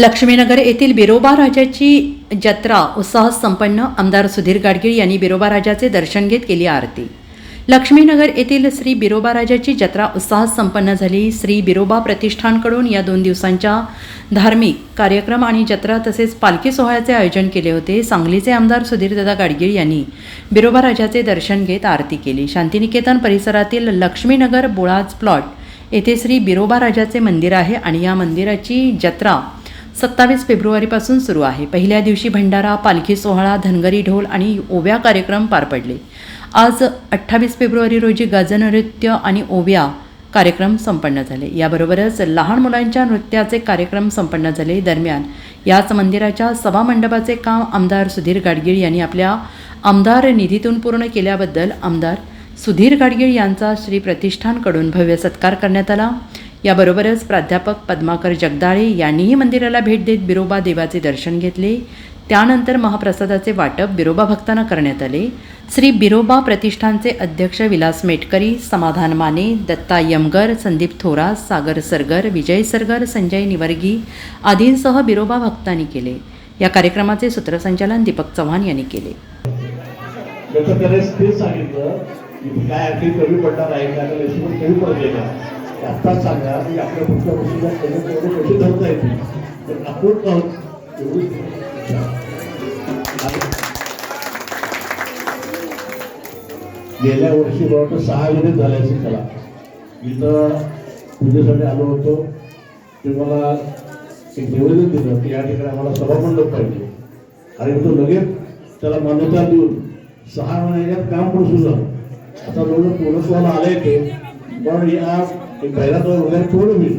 लक्ष्मीनगर येथील बिरोबा राजाची जत्रा उत्साहात संपन्न आमदार सुधीर गाडगीळ यांनी बिरोबा राजाचे दर्शन घेत केली आरती. लक्ष्मीनगर येथील श्री बिरोबा राजाची जत्रा उत्साहात संपन्न झाली. श्री बिरोबा प्रतिष्ठानकडून या दोन दिवसांच्या धार्मिक कार्यक्रम आणि जत्रा तसेच पालखी सोहळ्याचे आयोजन केले होते. सांगलीचे आमदार सुधीरदादा गाडगीळ यांनी बिरोबा राजाचे दर्शन घेत आरती केली. शांतिनिकेतन परिसरातील लक्ष्मीनगर बोळाज प्लॉट येथे श्री बिरोबा राजाचे मंदिर आहे आणि या मंदिराची जत्रा सत्तावीस फेब्रुवारीपासून सुरू आहे. पहिल्या दिवशी भंडारा पालखी सोहळा धनगरी ढोल आणि ओव्या कार्यक्रम पार पडले. आज अठ्ठावीस फेब्रुवारी रोजी गजन नृत्य आणि ओव्या कार्यक्रम संपन्न झाले. याबरोबरच लहान मुलांच्या नृत्याचे कार्यक्रम संपन्न झाले. दरम्यान याच मंदिराच्या सभामंडपाचे काम आमदार सुधीर गाडगीळ यांनी आपल्या आमदार निधीतून पूर्ण केल्याबद्दल आमदार सुधीर गाडगीळ यांचा श्री प्रतिष्ठानकडून भव्य सत्कार करण्यात आला. याबरोबरच प्राध्यापक पद्माकर जगदाळे यांनीही मंदिराला भेट देत बिरोबा देवाचे दर्शन घेतले. त्यानंतर महाप्रसादाचे वाटप बिरोबा भक्तांना करण्यात आले. श्री बिरोबा प्रतिष्ठानचे अध्यक्ष विलास मेटकरी समाधान माने दत्ता यमगर संदीप थोरा सागर सरगर विजय सरगर संजय निवर्गी आदींसह बिरोबा भक्तांनी केले. या कार्यक्रमाचे सूत्रसंचालन दीपक चव्हाण यांनी केले. सांगितलं काय अगदी आत्ताच सांगा की आपल्या पुढच्या वर्षीला त्याने तेवढे कसे धरता येतील तर आपण आहोत एवढी गेल्या वर्षी मला वाटतं सहा महिने झाले असेल त्याला. इथं पूजेसाठी आलो होतो. ते मला एक निवेदन दिलं की या ठिकाणी आम्हाला सभामंडप पाहिजे. आणि तो लगेच त्याला मान्यता देऊन सहा महिन्यात काम पण सुरू झालं. आता दोन पूर्णत्वाला आले ते. पण या एक तो वगैरे पूर्ण होईल?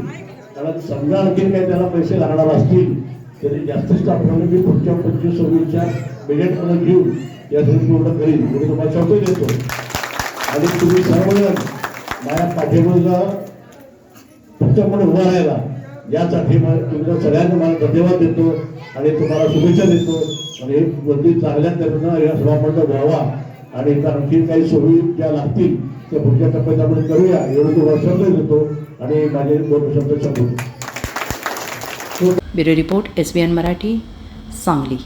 कारण समजा आणखी काही त्याला पैसे लागणार असतील तरी जास्तीत आपण मी पुढच्या पंचवीस सव्वीसच्या बजेटमध्ये घेऊन या दोन पूर्ण करीन. मी तुम्हाला शब्द देतो आणि तुम्ही सर्वजण माझ्या पाठीमागला तुमच्याकडे उभा राहायला यासाठी तुमच्या सगळ्यांना मला धन्यवाद देतो आणि तुम्हाला शुभेच्छा देतो. आणि हे चांगल्या तऱ्हेनं या सभापंड व्हावा. आणि आणखी काही सोयी ज्या लागतील त्या पुढच्या टप्प्यात आपण करूया. एवढं तो शब्द देतो आणि माझे दोन शब्द संपवतो bureau report S B N Marathi Sangli.